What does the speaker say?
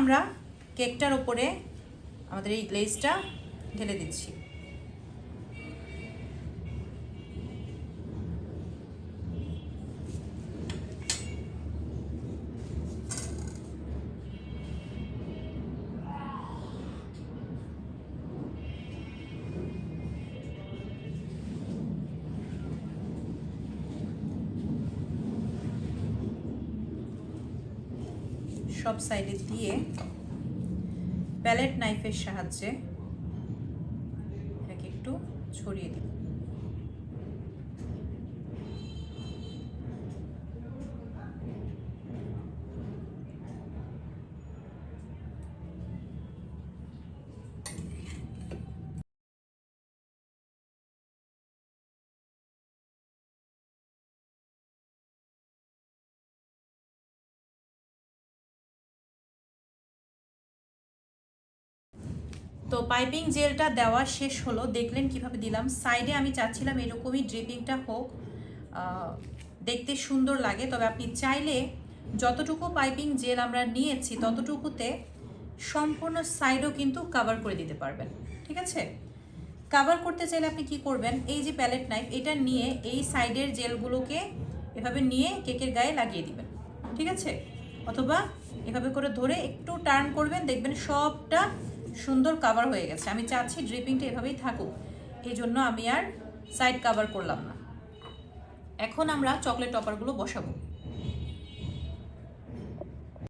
আমরা কেকটার ওপরে আমাদের এই গ্লেজটা ঢেলে দিচ্ছি। সব সাইডে দিয়ে প্যালেট নাইফের সাহায্যে এটাকে একটু ছড়িয়ে দিব তো পাইপিং জেলটা দেওয়া শেষ হলো। দেখলেন কীভাবে দিলাম। সাইডে আমি চাচ্ছিলাম এরকমই ড্রিপিংটা হোক দেখতে সুন্দর লাগে। তবে আপনি চাইলে যতটুকু পাইপিং জেল আমরা নিয়েছি, ততটুকুতে সম্পূর্ণ সাইডও কিন্তু কাভার করে দিতে পারবেন। ঠিক আছে? কাভার করতে চাইলে আপনি কি করবেন? এই যে প্যালেট নাইফ এটা নিয়ে এই সাইডের জেলগুলোকে এভাবে নিয়ে কেকের গায়ে লাগিয়ে দিবেন। ঠিক আছে? অথবা এভাবে করে ধরে একটু টার্ন করবেন, দেখবেন সবটা সুন্দর কাভার হয়ে গেছে। আমি চাচ্ছি ড্রিপিংটা এভাবেই থাকুক। এই জন্য আমি আর সাইড কাভার করলাম না। এখন আমরা চকলেট টপারগুলো বসাবো।